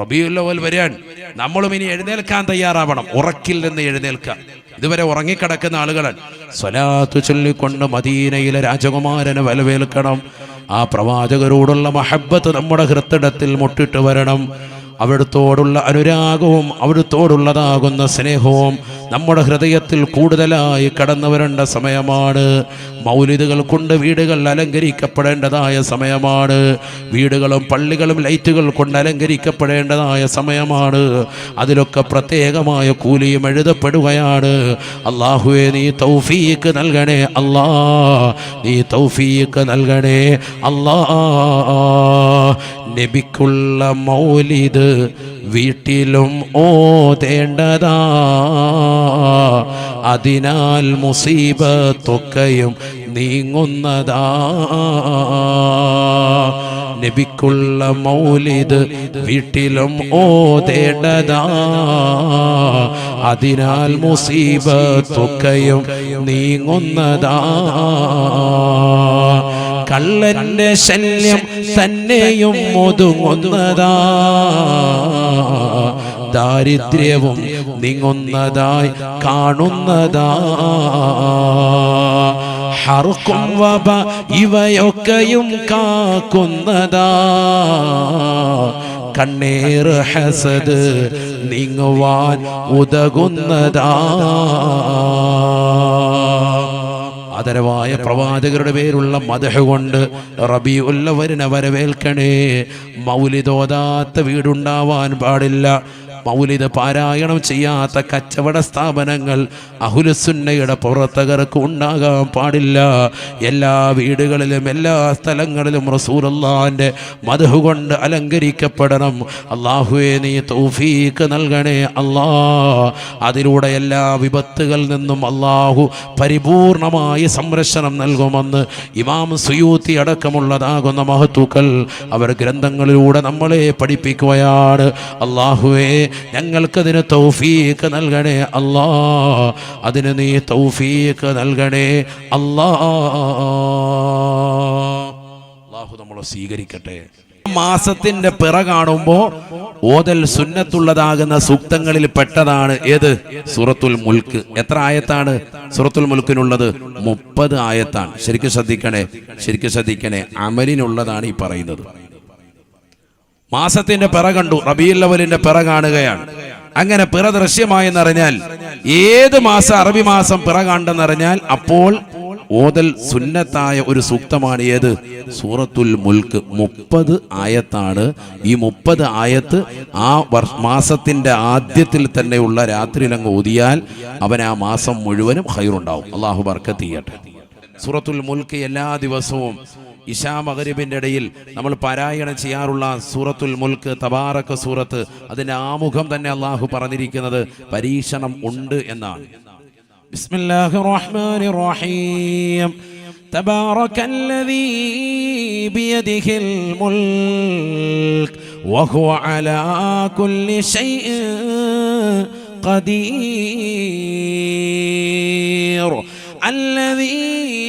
റബിയുല്ലവൽ വരാൻ നമ്മളും ഇനി എഴുന്നേൽക്കാൻ തയ്യാറാവണം. ഉറക്കിൽ നിന്ന് എഴുന്നേൽക്കുക. ഇതുവരെ ഉറങ്ങിക്കിടക്കുന്ന ആളുകളാണ്. സ്വലാത്തു ചൊല്ലിക്കൊണ്ട് മദീനയിലെ രാജകുമാരനെ വലവേൽക്കണം. ആ പ്രവാചകരോടുള്ള മഹബത്ത് നമ്മുടെ ഹൃത്തിടത്തിൽ മുട്ടിട്ട് വരണം. അവിടുത്തോടുള്ള അനുരാഗവും അവിടുത്തോടുള്ളതാകുന്ന സ്നേഹവും നമ്മുടെ ഹൃദയത്തിൽ കൂടുതലായി കടന്നു വരേണ്ട സമയമാണ്. മൗലിദുകൾ കൊണ്ട് വീടുകൾ അലങ്കരിക്കപ്പെടേണ്ടതായ സമയമാണ്. വീടുകളും പള്ളികളും ലൈറ്റുകൾ കൊണ്ട് അലങ്കരിക്കപ്പെടേണ്ടതായ സമയമാണ്. അതിലൊക്കെ പ്രത്യേകമായ കൂലിയും എഴുതപ്പെടുകയാണ്. അള്ളാഹുവെ നീ തൗഫീക്ക് നൽകണേ അല്ലാ. നീ തൗഫീക്ക് നൽകണേ അല്ലാ. നബിക്കുള്ള മൗലിത് വീട്ടിലും ഓതേണ്ടതാ. അതിനാൽ മുസീബത്തൊക്കെയും നീങ്ങുന്നതാ. നബിക്കുള്ള മൗലിത് വീട്ടിലും ഓതേണ്ടതാ. അതിനാൽ മുസീബത്തൊക്കെയും നീങ്ങുന്നതാ. കള്ളന്റെ ശല്യം തന്നെയും ഒതുങ്ങുന്നതാ. ദാരിദ്ര്യവും നീങ്ങുന്നതായി കാണുന്നതാ. ഹർക്കും വബ ഇവയൊക്കെയും കാക്കുന്നതാ. കണ്ണീർ ഹസദ് നീങ്ങുവാൻ ഉതകുന്നതാ. ആദരവായ പ്രവാചകരുടെ പേരുള്ള മതഹ കൊണ്ട് റബി ഉള്ളവരിനെ വരവേൽക്കണേ. മൗലിതോതാത്ത വീടുണ്ടാവാൻ പാടില്ല. മൗലിദ് പാരായണം ചെയ്യാത്ത കച്ചവട സ്ഥാപനങ്ങൾ അഹുലസുന്നയുടെ പ്രവർത്തകർക്ക് ഉണ്ടാകാൻ പാടില്ല. എല്ലാ വീടുകളിലും എല്ലാ സ്ഥലങ്ങളിലും റസൂലുള്ളാന്റെ മധു കൊണ്ട് അലങ്കരിക്കപ്പെടണം. അള്ളാഹുവെ നീ തൗഫീക്ക് നൽകണേ അള്ളാ അതിലൂടെ എല്ലാ വിപത്തുകളിൽ നിന്നും അള്ളാഹു പരിപൂർണമായി സംരക്ഷണം നൽകുമെന്ന് ഇമാം സുയൂത്തി അടക്കമുള്ളതാകുന്ന മഹത്തുക്കൾ അവർ ഗ്രന്ഥങ്ങളിലൂടെ നമ്മളെ പഠിപ്പിക്കുകയാണ്. അള്ളാഹുവേ ഞങ്ങൾക്കതിന് തൗഫീക്ക് നൽകണേ അല്ലാ. അതിന് നീ തൗഫീക്ക് നൽകണേ അല്ലാ. അള്ളാഹു നമ്മളെ സ്വീകരിക്കട്ടെ. മാസത്തിന്റെ പിറ കാണുമ്പോ ഓതൽ സുന്നത്തുള്ളതാകുന്ന സൂക്തങ്ങളിൽ പെട്ടതാണ് ഏത്? സൂറത്തുൽ മുൽക്ക്. എത്ര ആയത്താണ് സൂറത്തുൽ മുൽക്കിനുള്ളത്? മുപ്പത് ആയത്താണ്. ശരിക്കും ശ്രദ്ധിക്കണേ ശരിക്കും ശ്രദ്ധിക്കണേ. അമലിനുള്ളതാണ് ഈ പറയുന്നത്. മാസത്തിന്റെ പിറ കണ്ടു അവലിന്റെ പിറ കാണുകയാണ്. അങ്ങനെ പിറ ദൃശ്യമായെന്നറിഞ്ഞാൽ ഏത് മാസം അറബി മാസം പിറ കണ്ടെന്നറിഞ്ഞാൽ അപ്പോൾ ഓതൽ സുന്നത്തായ ഒരു സൂക്തമാണ് ഏത്? സൂറത്തുൽ മുൽക്ക്. മുപ്പത് ആയത്താണ്. ഈ മുപ്പത് ആയത്ത് ആ മാസത്തിന്റെ ആദ്യത്തിൽ തന്നെയുള്ള രാത്രി അങ്ങ് ഓതിയാൽ അവൻ ആ മാസം മുഴുവനും ഹൈറുണ്ടാവും അള്ളാഹു ബർക്കത്ത് ചെയ്യട്ടെ. സൂറത്തുൽ മുൽക്ക് എല്ലാ ദിവസവും ഇഷാ മകരിബിന്റെ ഇടയിൽ നമ്മൾ പാരായണം ചെയ്യാറുള്ള സൂറത്തുൽ മുൽക്ക് തബാറക്ക സൂറത്ത് അതിന്റെ ആമുഖം തന്നെ അള്ളാഹു പറഞ്ഞിരിക്കുന്നത് പരീക്ഷണം ഉണ്ട് എന്നാണ് ബിസ്മില്ലാഹിർ റഹ്മാനിർ റഹീം تبارك الذي بيده الملك وهو على كل شيء قدير الذي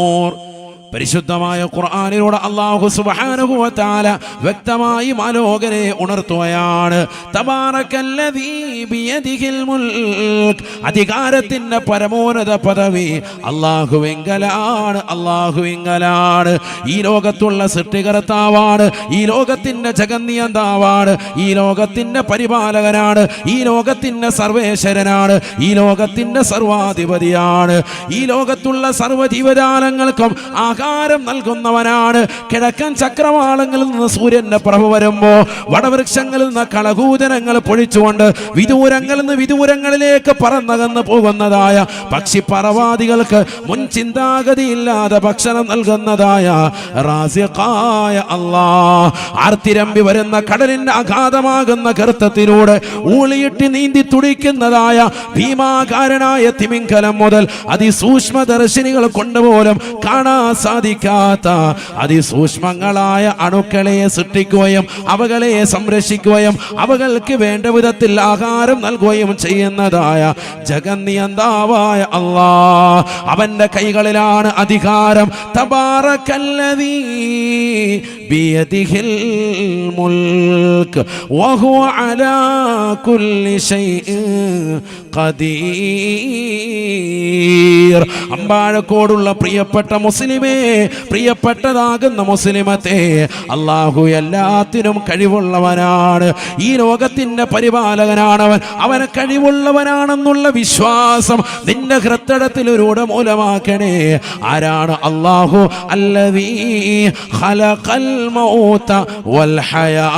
പരിശുദ്ധമായ ഖുർആാനിലൂടെ അള്ളാഹു തആല വ്യക്തമായി മാലോകരെ ഉണർത്തുകയാണ്. അധികാരത്തിന്റെ പരമോന്നത പദവി അള്ളാഹുവിങ്കലാണ് അള്ളാഹുവിങ്കലാണ് ഈ ലോകത്തുള്ള സൃഷ്ടികർത്താവാണ് ഈ ലോകത്തിന്റെ ജഗന്നിയന്താവാണ് ഈ ലോകത്തിന്റെ പരിപാലകനാണ് ഈ ലോകത്തിന്റെ സർവേശ്വരനാണ് ഈ ലോകത്തിന്റെ സർവാധിപതിയാണ്. ഈ ലോകത്തുള്ള സർവജീവജാലങ്ങൾക്കും ആഹാരം നൽകുന്നവനാണ്. കിഴക്കൻ ചക്രവാളങ്ങളിൽ നിന്ന് സൂര്യന്റെ പ്രഭ വരുമ്പോ വടവൃക്ഷങ്ങളിൽ നിന്ന് കളകൂതനങ്ങൾ പൊഴിച്ചുകൊണ്ട് വിദൂരങ്ങളിൽ നിന്ന് വിദൂരങ്ങളിലേക്ക് പറന്നകന്ന് പോകുന്നതായ പക്ഷിപ്പറവാദികൾക്ക് മുൻ ചിന്താഗതിയില്ലാതെ ഭക്ഷണം നൽകുന്നതായ റാസിഖായ അള്ളാ ആർത്തിരമ്പി വരുന്ന കടലിന്റെ അഗാധമാകുന്ന ഗർത്തത്തിലൂടെ ഊളിയിട്ട് നീന്തി തുടിക്കുന്നതായ ഭീമാകാരനായ തിമിംഗലം മുതൽ അതിസൂക്ഷ്മ ദർശിനികൾ കൊണ്ടുപോലും കാണാൻ സാധിക്കാത്ത അതിസൂക്ഷ്മങ്ങളായ അണുക്കളെ സൃഷ്ടിക്കുകയും അവകളെ സംരക്ഷിക്കുകയും അവകൾക്ക് വേണ്ട വിധത്തിൽ ആഹാരം നൽകുകയും ചെയ്യുന്നതായ ജഗന്നിയന്താവായ അള്ളാ അവന്റെ കൈകളിലാണ് അധികാരം. വഹുവ അലാ കുല്ലി ഖദീർ. അമ്പാഴക്കോടുള്ള പ്രിയപ്പെട്ട മുസ്ലിമേ പ്രിയപ്പെട്ടതാകുന്ന മുസ്ലിമത്തെ അള്ളാഹു എല്ലാത്തിനും കഴിവുള്ളവനാണ്. ഈ ലോകത്തിന്റെ പരിപാലകനാണവൻ. അവന് കഴിവുള്ളവനാണെന്നുള്ള വിശ്വാസം നിന്റെ ഹൃത്തടത്തിൽ ഒരു മൂലമാക്കണേ ആരാണ് അള്ളാഹു അല്ലതീ മൗത വൽ ഹയാത.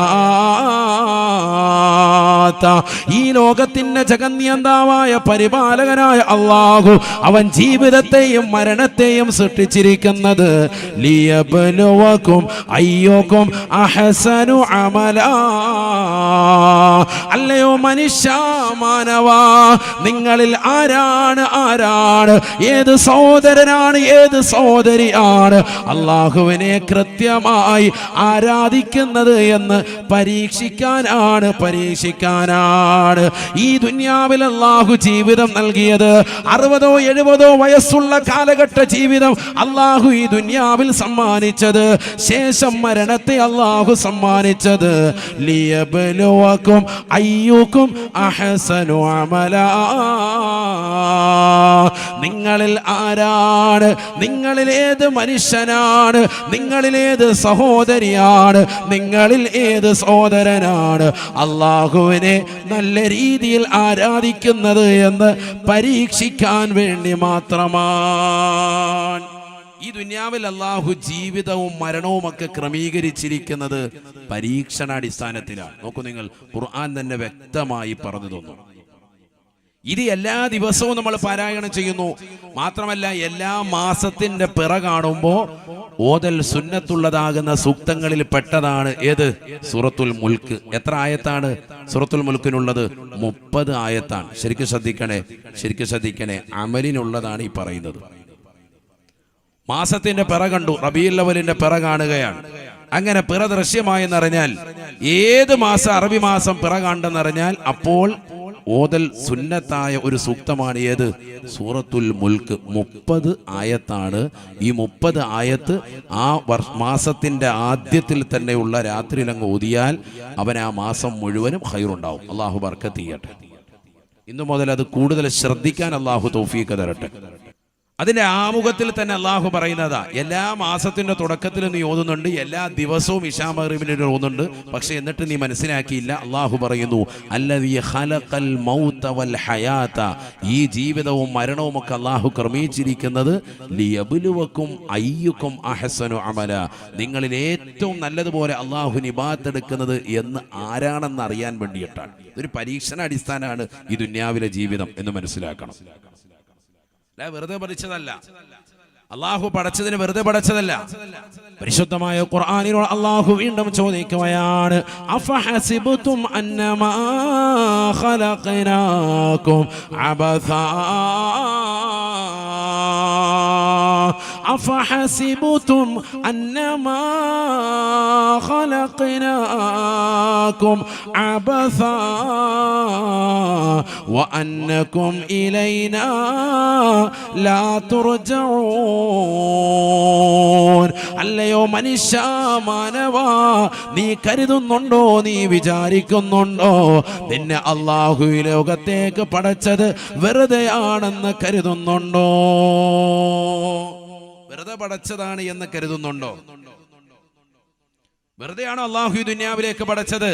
ഈ ലോകത്തിന്റെ ജഗന്യന്താവായ പരിപാലകനായ അള്ളാഹു അവൻ ജീവിതത്തെയും മരണത്തെയും സൃഷ്ടിച്ചിരിക്കുന്നത് ലിയബ്ലുവക്കും അയ്യോക്കും അഹസനു അമല. അല്ലയോ മനുഷ്യ മാനവ നിങ്ങളിൽ ആരാണ് ആരാണ്? ഏത് സഹോദരനാണ് ഏത് സഹോദരിയാണ്? അള്ളാഹുവിനെ കൃത്യമായി ആരാധിക്കുന്നത് എന്ന് പരീക്ഷിക്കാനാണ് പരീക്ഷിക്കാനാണ് ഈ ദുന്യാവിൽ അള്ളാഹു ജീവിതം നൽകിയത് അറുപതോ എഴുപതോ വയസ്സുള്ള കാലഘട്ട ജീവിതം അള്ളാഹു ദുന്യാവിൽ സമ്മാനിച്ചത്. ശേഷം മരണത്തെ അള്ളാഹു സമ്മാനിച്ചത്. അയ്യൂക്കും അമല. നിങ്ങളിൽ ആരാണ്? നിങ്ങളിൽ ഏത് മനുഷ്യനാണ്? നിങ്ങളിൽ ഏത് സഹോദരിയാണ്? നിങ്ങളിൽ ഏത് സഹോദരനാണ്? അള്ളാഹുവിനെ നല്ല രീതിയിൽ ആരാധിക്കുന്നത് എന്ന് പരീക്ഷിക്കാൻ വേണ്ടി മാത്രമാണ്. ഈ ദുന്യാവിൽ അള്ളാഹു ജീവിതവും മരണവും ഒക്കെ ക്രമീകരിച്ചിരിക്കുന്നത് പരീക്ഷണാടിസ്ഥാനത്തിലാണ്. നോക്കൂ നിങ്ങൾ ഖുർആൻ തന്നെ വ്യക്തമായി പറഞ്ഞു തന്നു. ഇത് എല്ലാ ദിവസവും നമ്മൾ പാരായണം ചെയ്യുന്നു. മാത്രമല്ല എല്ലാ മാസത്തിന്റെ പിറ കാണുമ്പോൾ ഓതൽ സുന്നത്തുള്ളതാകുന്ന സൂക്തങ്ങളിൽ പെട്ടതാണ് ഏത്? സൂറത്തുൽ മുൽക്ക്. എത്ര ആയത്താണ് സൂറത്തുൽ മുൽക്കിനുള്ളത്? മുപ്പത് ആയത്താണ്. ശരിക്കും ശ്രദ്ധിക്കണേ ശരിക്കും ശ്രദ്ധിക്കണേ അമലിനുള്ളതാണ് ഈ പറയുന്നത്. മാസത്തിന്റെ പിറ കണ്ടു റബീല്ലവലിന്റെ പിറ കാണുകയാണ്. അങ്ങനെ പിറ ദൃശ്യമായെന്നറിഞ്ഞാൽ ഏത് മാസം അറബി മാസം പിറ കണ്ടെന്നറിഞ്ഞാൽ അപ്പോൾ ഓതൽ സുന്നത്തായ ഒരു സൂക്തമാണ് ഏത്? സൂറത്തുൽ മുൽക്ക് മുപ്പത് ആയത്താണ്. ഈ മുപ്പത് ആയത്ത് ആ മാസത്തിന്റെ ആദ്യത്തിൽ തന്നെയുള്ള രാത്രിയിൽ അങ്ങ് ഓതിയാൽ അവൻ ആ മാസം മുഴുവനും ഹൈറുണ്ടാവും അള്ളാഹു ബർക്കത്ത് ചെയ്യട്ടെ. ഇന്നു മുതൽ അത് കൂടുതൽ ശ്രദ്ധിക്കാൻ അള്ളാഹു തൗഫീക്ക് തരട്ടെ. അതിന്റെ ആമുഖത്തിൽ തന്നെ അള്ളാഹു പറയുന്നതാ എല്ലാ മാസത്തിന്റെ തുടക്കത്തിൽ നീ ഓതുന്നുണ്ട് എല്ലാ ദിവസവും ഇഷാമറിബിന് ഓതുന്നുണ്ട് പക്ഷെ എന്നിട്ട് നീ മനസ്സിലാക്കിയില്ല അള്ളാഹു പറയുന്നു വൽ ഹയാത. ഈ ജീവിതവും മരണവും ഒക്കെ അള്ളാഹു ക്രമീകരിച്ചിരിക്കുന്നത് ലിയബുലുവക്കും അയ്യുക്കും അഹസനു അമല. നിങ്ങളിൽ ഏറ്റവും നല്ലതുപോലെ അള്ളാഹു നിബാത്തെടുക്കുന്നത് എന്ന് ആരാണെന്ന് അറിയാൻ വേണ്ടിയിട്ടാണ്. ഒരു പരീക്ഷണ അടിസ്ഥാനമാണ് ഈ ദുന്യാവിലെ ജീവിതം എന്ന് മനസ്സിലാക്കണം. അല്ല വെറുതെ പഠിച്ചതല്ല. അള്ളാഹു പടച്ചതിന് വെറുതെ പഠിച്ചതല്ല പരിശുദ്ധമായ ഖുർആാനിനോട് അള്ളാഹു വീണ്ടും ചോദിക്കുകയാണ് അന്നമാ ഖലഖനാകും أفحسبتم أنما خلقناكم عبثا وأنكم إلينا لا ترجعون അല്ലയോ മനുഷ്യ മാനവ നീ കരുതുന്നുണ്ടോ നീ വിചാരിക്കുന്നുണ്ടോ നിന്നെ അള്ളാഹു ഈ ലോകത്തേക്ക് പടച്ചത് വെറുതെയാണെന്ന് കരുതുന്നുണ്ടോ വെറുതെ പടച്ചതാണ് എന്ന് കരുതുന്നുണ്ടോ? വെറുതെയാണോ അള്ളാഹു ഈ ദുന്യാവിലേക്ക് പടച്ചത്?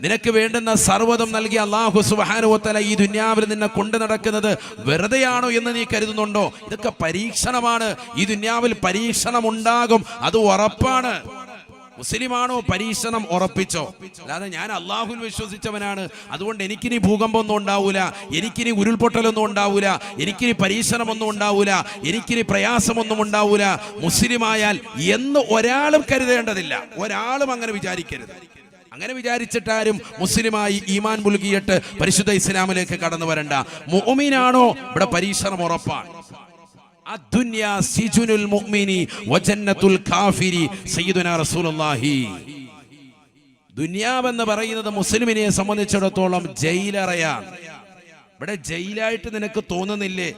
നിനക്ക് വേണ്ടുന്ന സർവതം നൽകി അള്ളാഹു സുബാനുവത്തല ഈ ദുന്യാവിൽ നിന്നെ കൊണ്ടു നടക്കുന്നത് വെറുതെയാണോ എന്ന് നീ കരുതുന്നുണ്ടോ? ഇതൊക്കെ പരീക്ഷണമാണ്. ഈ ദുന്യാവിൽ പരീക്ഷണം ഉണ്ടാകും അത് ഉറപ്പാണ്. മുസ്ലിമാണോ പരീക്ഷണം ഉറപ്പിച്ചോ? അല്ലാതെ ഞാൻ അള്ളാഹുൽ വിശ്വസിച്ചവനാണ്. അതുകൊണ്ട് എനിക്കിനി ഭൂകമ്പമൊന്നും ഉണ്ടാവൂല. എനിക്കിനി ഉരുൾപൊട്ടലൊന്നും ഉണ്ടാവൂല. എനിക്കിനി പരീക്ഷണമൊന്നും ഉണ്ടാവൂല. എനിക്കിനി പ്രയാസമൊന്നും ഉണ്ടാവൂല. മുസ്ലിമായാൽ എന്ന് ഒരാളും കരുതേണ്ടതില്ല. ഒരാളും അങ്ങനെ വിചാരിക്കരുത്. അങ്ങനെ വിചാരിച്ചിട്ടാരും മുസ്ലിമായി ഈമാൻ മുൽകിയിട്ട് പരിശുദ്ധ ഇസ്ലാമിലേക്ക് കടന്നു വരണ്ട. മോമിനാണോ ഇവിടെ പരീക്ഷണം ഉറപ്പാണ്. റസൂലുള്ളാഹി. ദുനിയാവെന്ന് പറയുന്നത് മുസ്ലിമിനെ സംബന്ധിച്ചിടത്തോളം ജയിലറയാണ് ഇവിടെ ജയിലായിട്ട് നിനക്ക് തോന്നുന്നില്ലേ?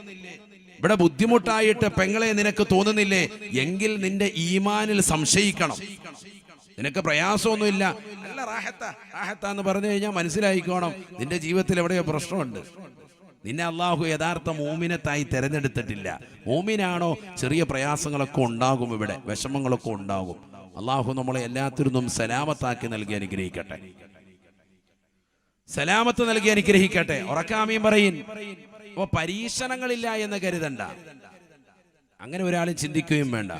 ഇവിടെ ബുദ്ധിമുട്ടായിട്ട് പെങ്ങളെ നിനക്ക് തോന്നുന്നില്ലേ? എങ്കിൽ നിന്റെ ഈമാനിൽ സംശയിക്കണം. നിനക്ക് പ്രയാസമൊന്നുമില്ല. നല്ല റാഹത്ത. റാഹത്ത എന്ന് പറഞ്ഞു കഴിഞ്ഞാൽ മനസ്സിലായിക്കോണം. നിന്റെ ജീവിതത്തിൽ എവിടെയോ പ്രശ്നമുണ്ട്. നിന്നെ അള്ളാഹു യഥാർത്ഥ മോമിനത്തായി തിരഞ്ഞെടുത്തിട്ടില്ല. മോമിനാണോ ചെറിയ പ്രയാസങ്ങളൊക്കെ ഉണ്ടാകും ഇവിടെ വിഷമങ്ങളൊക്കെ ഉണ്ടാകും. അള്ളാഹു നമ്മളെ എല്ലാത്തിനും സലാമത്താക്കി നൽകി അനുഗ്രഹിക്കട്ടെ. സലാമത്ത് നൽകി അനുഗ്രഹിക്കട്ടെ. ഉറക്കാമീൻ പറയും. അപ്പൊ പരീക്ഷണങ്ങളില്ല എന്ന് കരുതണ്ട. അങ്ങനെ ഒരാളും ചിന്തിക്കുകയും വേണ്ട.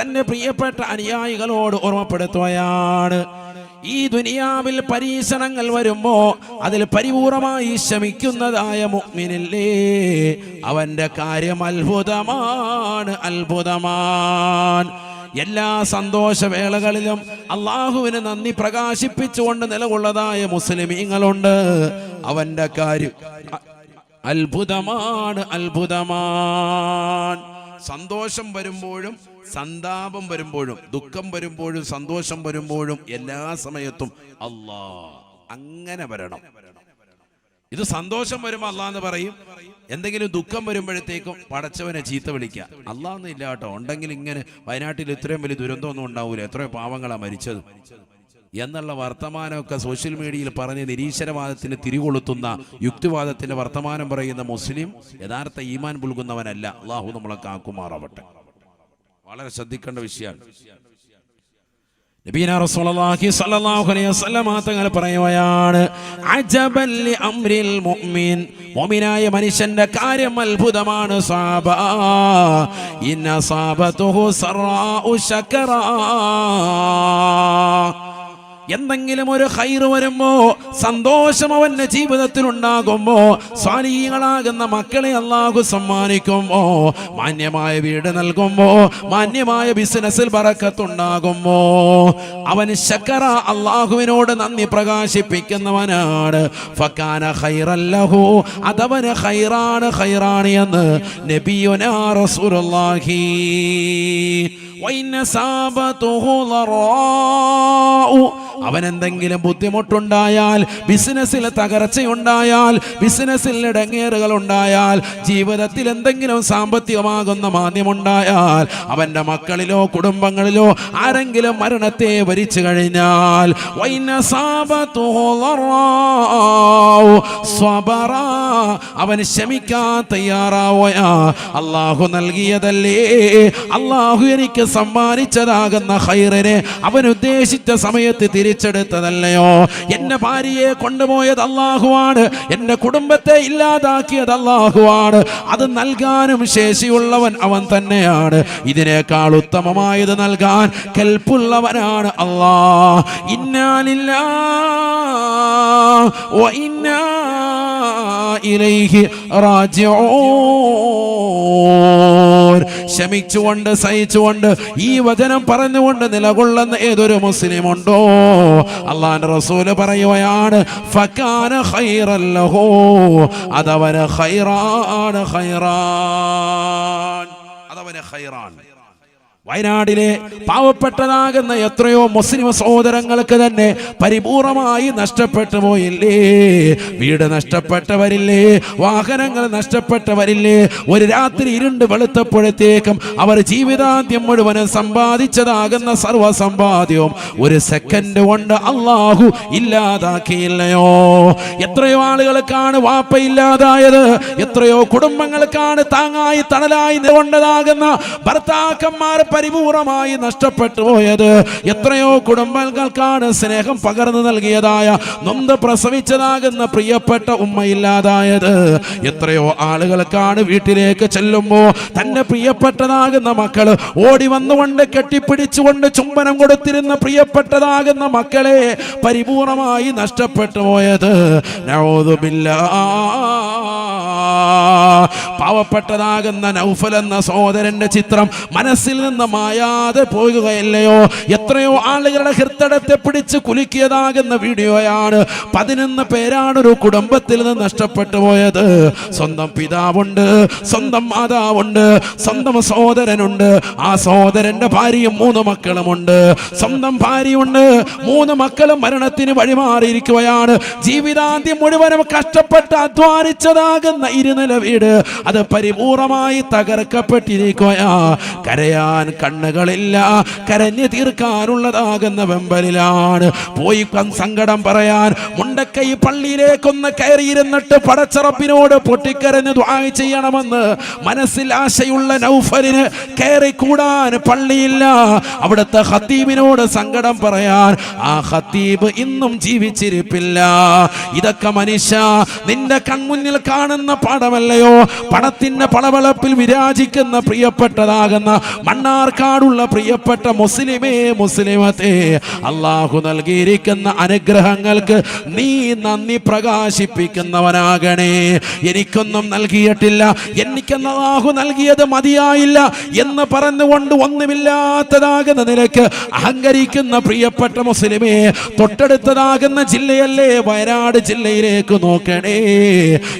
തന്റെ പ്രിയപ്പെട്ട അനുയായികളോട് ഓർമ്മപ്പെടുത്തുകയാണ്. ഈ ദുനിയാവിൽ പരീക്ഷണങ്ങൾ വരുമ്പോ അതിൽ പരിപൂർണമായി ശമിക്കുന്നതായ മുഗ്മിനില്ലേ അവന്റെ കാര്യം അത്ഭുതമാണ് അത്ഭുതമാണ് എല്ലാ സന്തോഷവേളകളിലും അള്ളാഹുവിന് നന്ദി പ്രകാശിപ്പിച്ചുകൊണ്ട് നിലകൊള്ളതായ മുസ്ലിമീങ്ങളുണ്ട്. അവന്റെ കാര്യം അത്ഭുതമാണ് അത്ഭുതമാണ് സന്തോഷം വരുമ്പോഴും സന്താപം വരുമ്പോഴും ദുഃഖം വരുമ്പോഴും സന്തോഷം വരുമ്പോഴും എല്ലാ സമയത്തും അല്ലാ അങ്ങനെ വരണം. ഇത് സന്തോഷം വരുമ്പോൾ അള്ളാന്ന് പറയും. എന്തെങ്കിലും ദുഃഖം വരുമ്പോഴത്തേക്കും പടച്ചവനെ ചീത്ത വിളിക്കുക. അള്ളാന്ന് ഇല്ല കേട്ടോ. ഉണ്ടെങ്കിൽ ഇങ്ങനെ വയനാട്ടിൽ ഇത്രയും വലിയ ദുരന്തമൊന്നും ഉണ്ടാവൂല. എത്രയോ പാവങ്ങളാ മരിച്ചത്. എന്നുള്ള വർത്തമാനമൊക്കെ സോഷ്യൽ മീഡിയയിൽ പറഞ്ഞ് നിരീശ്വരവാദത്തിന് തിരികൊളുത്തുന്ന യുക്തിവാദത്തിന്റെ വർത്തമാനം പറയുന്ന മുസ്ലിം യഥാർത്ഥ ഈമാൻ പുൽകുന്നവനല്ല. അള്ളാഹു നമ്മളെ കാക്കുമാറാവട്ടെ. വളരെ ശ്രദ്ധിക്കേണ്ട വിഷയമാണ്. നബീന റസൂലുള്ളാഹി സ്വല്ലല്ലാഹു അലൈഹി വസല്ലം തങ്ങൾ പറയുകയാണ് അജബൽ ലി അംരിൽ മുഅ്മിൻ. മുഅ്മിനായ മനുഷ്യന്റെ കാര്യം അത്ഭുതമാണ് സാബ. ഇന്ന സാബതുഹു സറാഉ ശകറാ. എന്തെങ്കിലും ഒരു ഹൈർ വരുമ്പോ സന്തോഷം അവന്റെ ജീവിതത്തിൽ ഉണ്ടാകുമ്പോ സ്വാലീകളാകുന്ന മക്കളെ അള്ളാഹു സമ്മാനിക്കുമ്പോ മാന്യമായ വീട് നൽകുമ്പോ മാന്യമായ ബിസിനസ്സിൽ പറക്കത്തുണ്ടാകുമ്പോ അവൻ ശക്കറ അള്ളാഹുവിനോട് നന്ദി പ്രകാശിപ്പിക്കുന്നവനാണ്. ഫക്കാന ഹൈറല്ലഹു അതവന് ഹൈറാണ് ഹൈറാണ് എന്ന് നബിയുനാ റസൂലുള്ളാഹി. വൈന സാബതുഹു ളറാഉ അവൻ എന്തെങ്കിലും ബുദ്ധിമുട്ടുണ്ടായാൽ ബിസിനസ്സിൽ തകർച്ചയുണ്ടായാൽ ബിസിനസ്സിൽ ഇടങ്ങേറുകൾ ഉണ്ടായാൽ ജീവിതത്തിൽ എന്തെങ്കിലും സാമ്പത്തികമാകുന്ന മാന്യമുണ്ടായാൽ അവന്റെ മക്കളിലോ കുടുംബങ്ങളിലോ ആരെങ്കിലും മരണത്തെ വരിച്ചു കഴിഞ്ഞാൽ അവൻ ക്ഷമിക്കാൻ തയ്യാറാവോയാ. അള്ളാഹു നൽകിയതല്ലേ? അള്ളാഹു എനിക്ക് സമ്മാനിച്ചതാകുന്ന ഹൈറിനെ അവൻ ഉദ്ദേശിച്ച സമയത്ത് തിരിച്ചെടുത്തതല്ലയോ എന്റെ ഭാര്യയെ കൊണ്ടുപോയത് അള്ളാഹുവാണ് എന്റെ കുടുംബത്തെ ഇല്ലാതാക്കിയത് അള്ളാഹുവാണ് അത് നൽകാനും ശേഷിയുള്ളവൻ അവൻ തന്നെയാണ്. ഇതിനേക്കാൾ ഉത്തമമായത് നൽകാൻ കൽപ്പുള്ളവനാണ് അള്ളാ ഇന്നാലില്ല وإنا إليه راجعون ക്ഷമിച്ചുകൊണ്ട് സഹിച്ചുകൊണ്ട് ഈ വചനം പറഞ്ഞുകൊണ്ട് നിലകൊള്ളുന്ന ഏതൊരു മുസ്ലിം ഉണ്ടോ അള്ളാന്റെ റസൂല് പറയുകയാണ് ഫക്കാന ഖൈറല്ലഹോ അതവന് ഖൈറാണ് ഖൈറാൻ അതവന് ഖൈറാൻ വയനാടിലെ പാവപ്പെട്ടതാകുന്ന എത്രയോ മുസ്ലിം സഹോദരങ്ങൾക്ക് തന്നെ പരിപൂർണമായി നഷ്ടപ്പെട്ടു പോയില്ലേ വീട് നഷ്ടപ്പെട്ടവരില്ലേ? വാഹനങ്ങൾ നഷ്ടപ്പെട്ടവരില്ലേ? ഒരു രാത്രി ഇരുണ്ട് വെളുത്തപ്പോഴത്തേക്കും അവർ ജീവിതാന്ത്യം മുഴുവനും സമ്പാദിച്ചതാകുന്ന സർവസമ്പാദ്യവും ഒരു സെക്കൻഡ് കൊണ്ട് അള്ളാഹു ഇല്ലാതാക്കിയില്ലയോ? എത്രയോ ആളുകൾക്കാണ് വാപ്പ ഇല്ലാതായത് എത്രയോ കുടുംബങ്ങൾക്കാണ് താങ്ങായി തണലായി നിലകൊണ്ടതാകുന്ന ഭർത്താക്കന്മാർ പരിപൂർണമായി നഷ്ടപ്പെട്ടു പോയത്. എത്രയോ കുടുംബങ്ങൾക്കാണ് സ്നേഹം പകർന്നു നൽകിയതായ നൊന്ത് പ്രസവിച്ചതാകുന്ന പ്രിയപ്പെട്ട ഉമ്മയില്ലാതായത്. എത്രയോ ആളുകൾക്കാണ് വീട്ടിലേക്ക് ചെല്ലുമ്പോൾ തന്റെ പ്രിയപ്പെട്ടതാകുന്ന മക്കൾ ഓടി വന്നുകൊണ്ട് കെട്ടിപ്പിടിച്ചുകൊണ്ട് ചുംബനം കൊടുത്തിരുന്ന പ്രിയപ്പെട്ടതാകുന്ന മക്കളെ പരിപൂർണമായി നഷ്ടപ്പെട്ടു പോയത്. നഊദുബില്ലാ പാവപ്പെട്ടതാകുന്ന നൗഫൽ എന്ന സഹോദരന്റെ ചിത്രം മനസ്സിൽ നിന്ന് മായാതെ പോകുകയല്ലയോ എത്രയോ ആളുകളുടെ ഹൃത്തടത്തെ പിടിച്ച് കുലുക്കിയതാകുന്ന വീഡിയോയാണ് പതിനൊന്ന് പേരാണ് ഒരു കുടുംബത്തിൽ നിന്ന് നഷ്ടപ്പെട്ടു പോയത്. സ്വന്തം പിതാവുണ്ട് സ്വന്തം മാതാവുണ്ട് സ്വന്തം സഹോദരനുണ്ട്. ആ സഹോദരന്റെ ഭാര്യയും മൂന്ന് മക്കളുമുണ്ട്. സ്വന്തം ഭാര്യയുണ്ട് മൂന്ന് മക്കളും മരണത്തിന് വഴിമാറിയിരിക്കുകയാണ്. ജീവിതാന്ത്യം മുഴുവനും കഷ്ടപ്പെട്ട് അധ്വാനിച്ചതാകുന്ന ഇരുനില വീട്. അത് പരിപൂർണമായി തകർക്കപ്പെട്ടിരിക്കുക കരയാൻ കണ്ണുകളില്ല. കരഞ്ഞു തീർക്കാനുള്ളതാകുന്ന വെമ്പലിലാണ്. പോയി സങ്കടം പറയാൻ മുണ്ടക്കൈ പള്ളിയിലേക്കൊന്ന് കയറിയിരുന്നിട്ട് പടച്ചറപ്പിനോട് പൊട്ടിക്കരഞ്ഞ് ദ്വാ ചെയ്യണമെന്ന് മനസ്സിൽ ആശയുള്ള നൗഫലിന് കയറിക്കൂടാൻ പള്ളിയില്ല. അവിടുത്തെ ഹത്തീബിനോട് സങ്കടം പറയാൻ ആ ഹത്തീബ് ഇന്നും ജീവിച്ചിരിപ്പില്ല. ഇതൊക്കെ മനുഷ്യ നിന്റെ കൺമുന്നിൽ കാണുന്ന പടമല്ലയോ പണത്തിന്റെ പളവളപ്പിൽ വിരാജിക്കുന്ന പ്രിയപ്പെട്ടതാകുന്ന മണ്ണാർക്കാടുള്ള പ്രിയപ്പെട്ട മുസ്ലിമേ മുസ്ലിമത്തെ അള്ളാഹു നൽകിയിരിക്കുന്ന അനുഗ്രഹങ്ങൾക്ക് നീ നന്ദി പ്രകാശിപ്പിക്കുന്നവനാകണേ. എനിക്കൊന്നും നൽകിയിട്ടില്ല. എനിക്കെന്ന് അള്ളാഹു നൽകിയത് മതിയായില്ല എന്ന് പറഞ്ഞുകൊണ്ട് ഒന്നുമില്ലാത്തതാകുന്ന നിലയ്ക്ക് അഹങ്കരിക്കുന്ന പ്രിയപ്പെട്ട മുസ്ലിമേ തൊട്ടടുത്തതാകുന്ന ജില്ലയല്ലേ? വയനാട് ജില്ലയിലേക്ക് നോക്കണേ.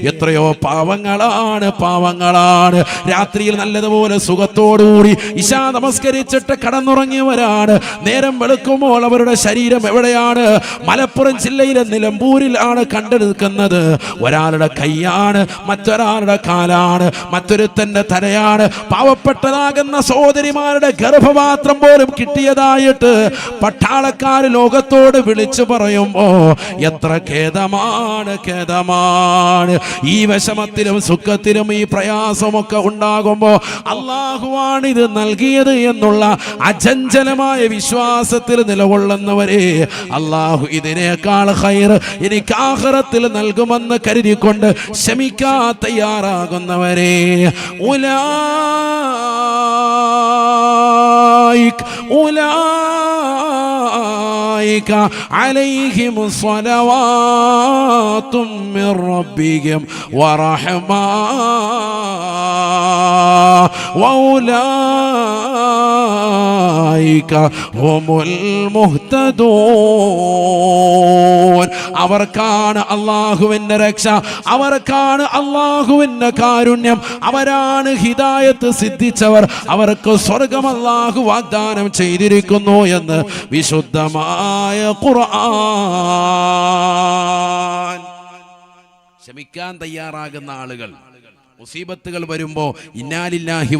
എത്രയോ പാവങ്ങളാണ് പാവങ്ങളാണ്. രാത്രിയിൽ നല്ലതുപോലെ സുഖത്തോടുകൂടി ഇശാ നമസ്കരിച്ചിട്ട് കടന്നുറങ്ങിയവരാണ്. നേരം വെളുക്കുമ്പോൾ അവരുടെ ശരീരം എവിടെയാണ്? മലപ്പുറം ജില്ലയിലെ നിലമ്പൂരിലാണ് നിൽക്കുന്നത് ഒരാളുടെ കൈയാണ് മറ്റൊരാളുടെ കാലാണ്. മറ്റൊരുത്തന്റെ തലയാണ്. പാവപ്പെട്ടതാകുന്ന സഹോദരിമാരുടെ ഗർഭപാത്രം പോലും കിട്ടിയതായിട്ട് പട്ടാളക്കാർ ലോകത്തോട് വിളിച്ചു പറയുമ്പോ എത്ര ഖേദമാണ് ഖേദമാണ്. ഈ വിഷമത്തിലും സുഖത്തിലും ഈ പ്രയാസമൊക്കെ ഉണ്ടാകുമ്പോൾ അള്ളാഹുവാണ് ഇത് നൽകിയത് എന്നുള്ള അചഞ്ചലമായ വിശ്വാസത്തിൽ നിലകൊള്ളുന്നവരെ അള്ളാഹു ഇതിനേക്കാൾ ഹൈർ എനിക്ക് ആഹ്റത്തിൽ നൽകുമെന്ന് കരുതിക്കൊണ്ട് ക്ഷമിക്കാ തയ്യാറാകുന്നവരെ ഉലായിക് أولئك عليهم صلوات من ربهم ورحمة وأولئك هم المهتدون അവർക്കാണ് അള്ളാഹുവിന്റെ രക്ഷ. അവർക്കാണ് അള്ളാഹുവിന്റെ കാരുണ്യം. അവരാണ് ഹിതായത്ത് സിദ്ധിച്ചവർ. അവർക്ക് സ്വർഗം അള്ളാഹു വാഗ്ദാനം ചെയ്തിരിക്കുന്നു എന്ന് വിശുദ്ധമായ ഖുർആൻ. ക്ഷമിക്കാൻ തയ്യാറാകുന്ന ആളുകൾ. മുസീബത്തുകൾ വരുമ്പോ ഇന്നാലില്ലാഹി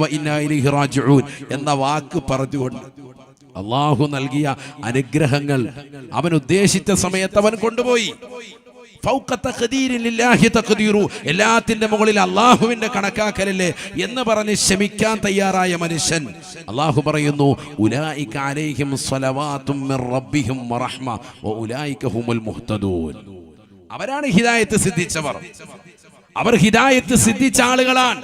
എന്ന വാക്ക് പറഞ്ഞുകൊണ്ട് അള്ളാഹു നൽകിയ അനുഗ്രഹങ്ങൾ അവൻ ഉദ്ദേശിച്ച സമയത്ത് അവൻ കൊണ്ടുപോയി. എല്ലാത്തിന്റെ മുകളിൽ അള്ളാഹുവിന്റെ കണക്കാക്കലല്ലേ എന്ന് പറഞ്ഞ് ക്ഷമിക്കാൻ തയ്യാറായ മനുഷ്യൻ. അള്ളാഹു പറയുന്നു അവരാണ് ഹിദായത്ത് സിദ്ധിച്ചവർ. അവർ ഹിദായത്ത് സിദ്ധിച്ച ആളുകളാണ്.